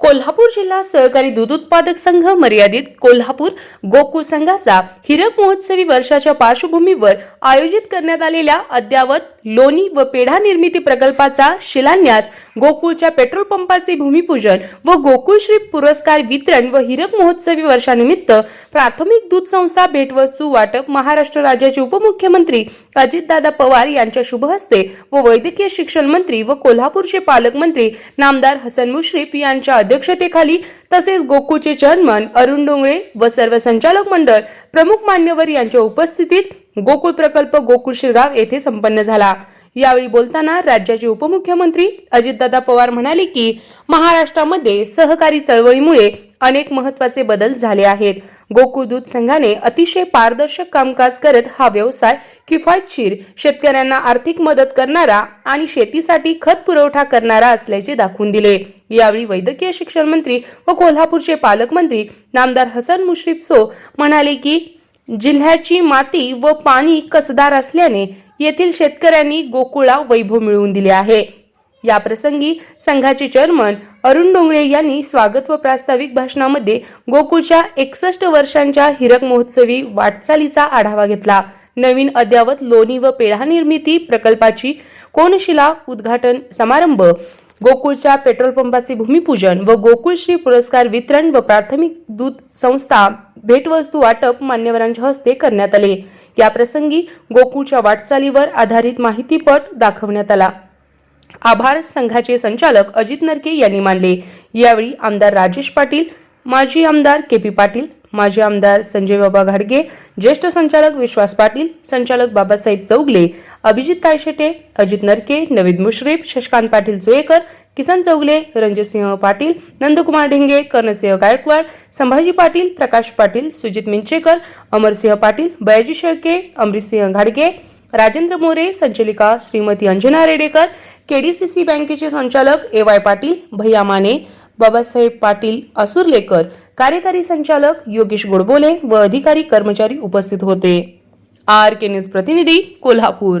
कोल्हापूर जिल्हा सहकारी दूध उत्पादक संघ मर्यादित कोल्हापूर गोकुळ संघाचा हिरक महोत्सवी वर्षाच्या पार्श्वभूमीवर आयोजित करण्यात आलेल्या अद्यावत लोणी व पेढा निर्मिती प्रकल्पाचा शिलान्यास गोकुळच्या पेट्रोल पंपाचे भूमिपूजन व गोकुळश्री पुरस्कार वितरण व हिरक महोत्सवी वर्षानिमित्त प्राथमिक दूध संस्था भेटवस्तू वाटप महाराष्ट्र राज्याचे उपमुख्यमंत्री अजितदादा पवार यांच्या शुभ हस्ते व वैद्यकीय शिक्षण मंत्री व कोल्हापूरचे पालकमंत्री नामदार हसन मुश्रीफ यांच्या अध्यक्षतेखाली तसेच गोकुळचे चेअरमन अरुण डोंगळे व सर्व संचालक मंडळ प्रमुख मान्यवर यांच्या उपस्थितीत गोकुळ प्रकल्प गोकुळ शिरगाव येथे संपन्न झाला. यावेळी बोलताना राज्याचे उपमुख्यमंत्री अजितदादा पवार म्हणाले की महाराष्ट्रामध्ये सहकारी चळवळीमुळे अनेक महत्त्वाचे बदल झाले आहेत. गोकुळ दूध संघाने अतिशय पारदर्शक कामकाज करत हा व्यवसाय किफायतशीर शेतकऱ्यांना आर्थिक मदत करणारा आणि शेतीसाठी खत पुरवठा करणारा असल्याचे दाखवून दिले. यावेळी वैद्यकीय शिक्षण मंत्री व कोल्हापूरचे पालकमंत्री नामदार हसन मुश्रीफ सो म्हणाले की जिल्ह्याची माती व पाणी कसदार असल्याने येथील शेतकऱ्यांनी गोकुळा वैभव मिळवून दिले आहे. या प्रसंगी संघाचे चेअरमन अरुण डोंगळे यांनी स्वागत व प्रास्ताविक भाषणामध्ये गोकुळच्या एकसष्ट वर्षांच्या हिरक महोत्सवी वाटचालीचा आढावा घेतला. नवीन अद्यावत लोणी व पेढा निर्मिती प्रकल्पाची कोनशिला उद्घाटन समारंभ गोकुळच्या पेट्रोल पंपाचे भूमिपूजन व गोकुळश्री पुरस्कार वितरण व प्राथमिक दूध संस्था भेटवस्तू वाटप मान्यवरांच्या हस्ते करण्यात आले. याप्रसंगी गोकुळच्या वाटचालीवर आधारित माहितीपट दाखवण्यात आला. आभार संघाचे संचालक अजित नरके यांनी मानले. यावेळी आमदार राजेश पाटील माजी आमदार के पी पाटील माजी आमदार संजय बाबा घाडगे ज्येष्ठ संचालक विश्वास पाटील संचालक बाबासाहेब चौगले अभिजित तायशेटे अजित नरके नवीद मुश्रीफ शशकांत पाटील चुएकर किसन चौगले रणजितसिंह पाटील नंदकुमार ढिंगे कर्णसिंह गायकवाड संभाजी पाटील प्रकाश पाटील सुजित मिंचेकर अमरसिंह पाटील बयाजी शेळके अमृतसिंह घाडगे राजेंद्र मोरे संचालिका श्रीमती अंजना रेडेकर केडीसीसी बँकेचे संचालक ए वाय पाटील भैया माने बाबासाहेब पाटील असुरलेकर कार्यकारी संचालक योगेश गोडबोले व अधिकारी कर्मचारी उपस्थित होते. आर के न्यूज प्रतिनिधी कोल्हापूर.